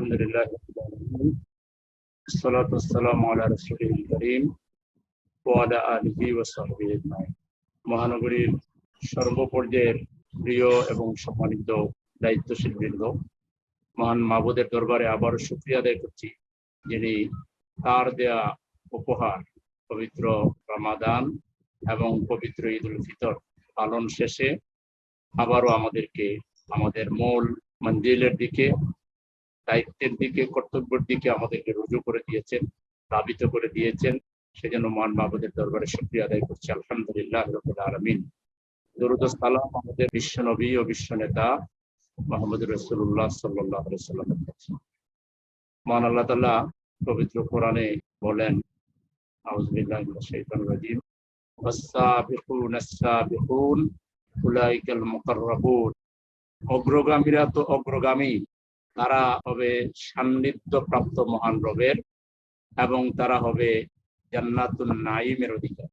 الحمد لله رب العالمين الصلاة والسلام على رسوله الكريم وعلى آله وصحبه أجمعين মহানগরীর সর্বপর্যায়ের প্রিয় এবং সম্মানিত দায়িত্বশীল বৃন্দ মহান মাহবুদের দরবারে আবারও শুক্রিয়া আদায় করছি যিনি তার দেয়া উপহার পবিত্র রমাদান এবং পবিত্র ঈদ উল ফিতর পালন শেষে আবারও আমাদেরকে আমাদের মূল মঞ্জিলের দিকে দায়িত্বের দিকে কর্তব্যের দিকে আমাদেরকে রুজু করে দিয়েছেন প্লাবিত করে দিয়েছেন সেজন্য মহান বাবুদের দরবারে শুক্রিয়া আদায় করছি আলহামদুলিল্লাহ রবিল আলমিন দরুদ সালাম আমাদের বিশ্ব নবী ও বিশ্ব নেতা মোহাম্মদ রসুল্লাহ সাল্লাহ সাল্লামের কাছে মহান আল্লাহ তাল্লাহ পবিত্র কোরআনে বলেন আউজবিল্লাহ শাইতান রাজিম والسابقون السابقون أولئك المقربون অগ্রগামীরা তো অগ্রগামী তারা হবে সান্নিধ্য প্রাপ্ত মহান রবের এবং তারা হবে জান্নাতুল নাইমের অধিকার।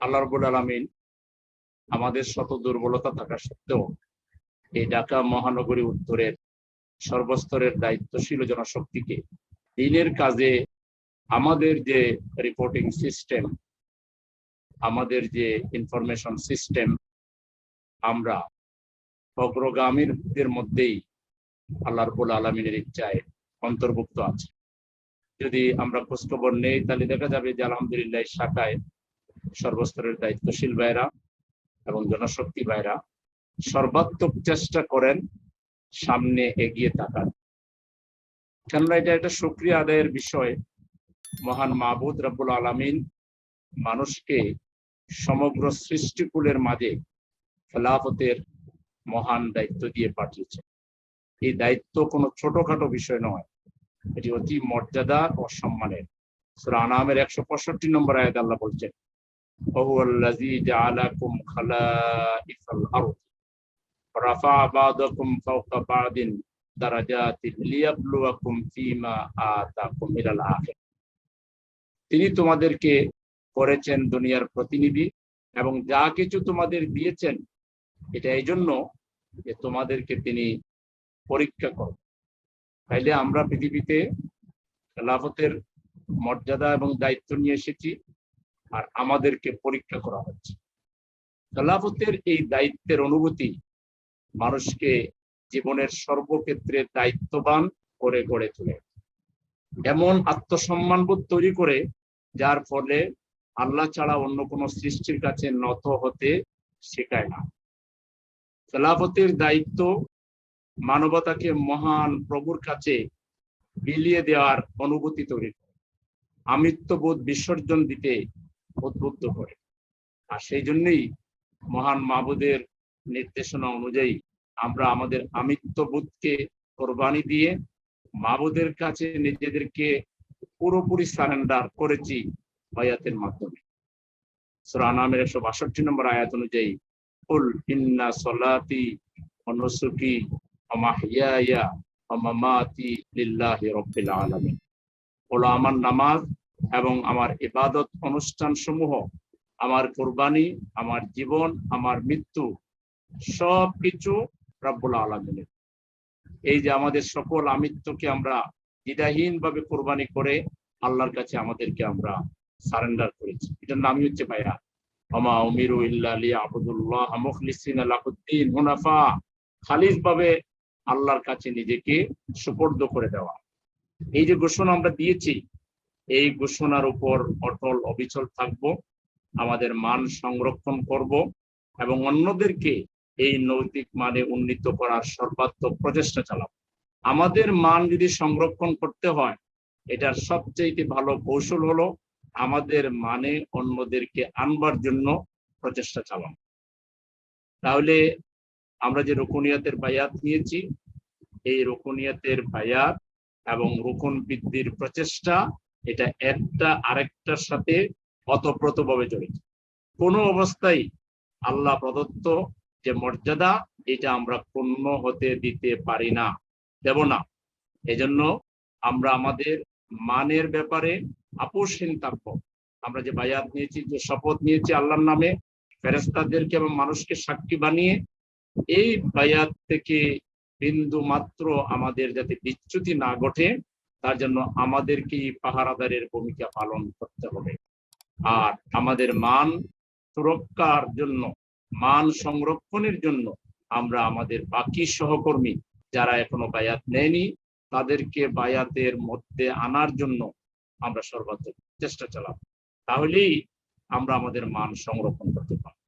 আল্লাহ রবুল আলমিন আমাদের শত দুর্বলতা থাকা সত্ত্বেও এই ঢাকা মহানগরী উত্তরের সর্বস্তরের দায়িত্বশীল জনশক্তিকে দিনের কাজে আমাদের যে রিপোর্টিং সিস্টেম আমাদের যে ইনফরমেশন সিস্টেম আমরা অগ্রগামীদের মধ্যেই আল্লাহ রবুল আলমিনের ইচ্ছায় অন্তর্ভুক্ত আছে। যদি আমরা খোঁজখবর নেই, তাহলে দেখা যাবে যে আলহামদুলিল্লাহ শাখায় সর্বস্তরের দায়িত্বশীল ভাইরা এবং জনশক্তি ভাইরা সর্বাত্মক চেষ্টা করেন সামনে এগিয়ে থাকার। কেননা এটা একটা সুক্রিয়া আদায়ের বিষয়। মহান মাহবুদ রাবুল আলমিন মানুষকে সমগ্র সৃষ্টিকুলের মাঝে খেলাফতের মহান দায়িত্ব দিয়ে পাঠিয়েছে এই দায়িত্ব কোনো ছোটখাটো বিষয় নয়। এটি অতি মর্যাদার ও সম্মানের। সুরা আনামের একশো পঁয়ষট্টি নম্বর আয়াত আল্লাহ বলছেন তিনি তোমাদেরকে করেছেন দুনিয়ার প্রতিনিধি এবং যা কিছু তোমাদের দিয়েছেন, এটা এই জন্য যে তোমাদেরকে তিনি পরীক্ষা করো। তাইলে আমরা পৃথিবীতে খেলাফতের মর্যাদা এবং দায়িত্ব নিয়ে এসেছি আর আমাদেরকে পরীক্ষা করা হচ্ছে। খেলাফতের এই দায়িত্বের অনুভূতি মানুষকে জীবনের সর্বক্ষেত্রে দায়িত্ববান করে গড়ে তোলে। এমন আত্মসম্মানবোধ তৈরি করে যার ফলে আল্লাহ ছাড়া অন্য কোনো সৃষ্টির কাছে নত হতে শেখায় না। খেলাফতের দায়িত্ব মানবতাকে মহান প্রভুর কাছে বিলিয়ে দেওয়ার অনুভূতি তৈরি করে। আমিত্ববোধ বিসর্জন দিতে উদ্বুদ্ধ করে। আর সেই জন্যই মহান মাহবুদের নির্দেশনা অনুযায়ী আমরা আমাদের আমিত্ববোধকে কোরবানি দিয়ে মাহবুদের কাছে নিজেদেরকে পুরোপুরি সারেন্ডার করেছি আয়াতের মাধ্যমে। সুরানামের একশো বাষট্টি নম্বর আয়াত অনুযায়ী, কুল ইন্না সলাতি অনুসুকি অমাহিয়া অমামাতি লিল্লাহি রব্বিল আলামিন হলো আমার নামাজ এবং আমার ইবাদত অনুষ্ঠান সমূহ আমার কোরবানি, আমার জীবন, আমার মৃত্যু সব কিছু রব্বুল আলমিনের। এই যে আমাদের সকল আমিত্বকে আমরা দ্বিধাহীন ভাবে কোরবানি করে আল্লাহর কাছে আমাদেরকে আমরা সারেন্ডার করেছি। এটার নামই হচ্ছে ভাইয়া আমা উমিরু ইল্লালি আবুদুল্লাহ মুখলিসিন আলাহুদ্দিন মুনাফা খালিজ ভাবে আল্লাহর কাছে নিজেকে সুপর্দ করে দেওয়া। এই যে ঘোষণা আমরা দিয়েছি, এই ঘোষণার উপর অটল অবিচল থাকব, আমাদের মান সংরক্ষণ করব এবং অন্যদেরকে এই নৈতিক মানে উন্নীত করার সর্বাত্মক প্রচেষ্টা চালাব। আমাদের মান যদি সংরক্ষণ করতে হয়, এটার সবচেয়ে ভালো কৌশল হলো আমাদের মানে অন্যদেরকে আনবার জন্য প্রচেষ্টা চালানো। তাহলে আমরা যে রুকুনিয়াতের বায়াত নিয়েছি, এই রুকুনিয়াতের বায়াত এবং রোকন বৃদ্ধির প্রচেষ্টা, এটা একটা আরেকটার সাথে অতপ্রতভাবে জড়িত। কোনো অবস্থায় আল্লাহ প্রদত্ত যে মর্যাদা, এটা আমরা পূর্ণ হতে দিতে পারি না, দেব না। এজন্য আমরা আমাদের মানের ব্যাপারে আপোষহীন থাকব। আমরা যে বায়াত নিয়েছি, যে শপথ নিয়েছি আল্লাহর নামে ফেরেস্তাদেরকে এবং মানুষকে সাক্ষী বানিয়ে এই বায়াত থেকে বিন্দু মাত্র আমাদের যাতে বিচ্যুতি না ঘটে, তার জন্য আমাদেরকেই পাহারাদারের ভূমিকা পালন করতে হবে। আর আমাদের মান সুরক্ষার জন্য, মান সংরক্ষণের জন্য আমরা আমাদের বাকি সহকর্মী যারা এখনও বায়াত নেয়নি, তাদেরকে বায়াতের মধ্যে আনার জন্য আমরা সর্বাত্মক চেষ্টা চালাব। তাহলেই আমরা আমাদের মান সংরক্ষণ করতে পারব।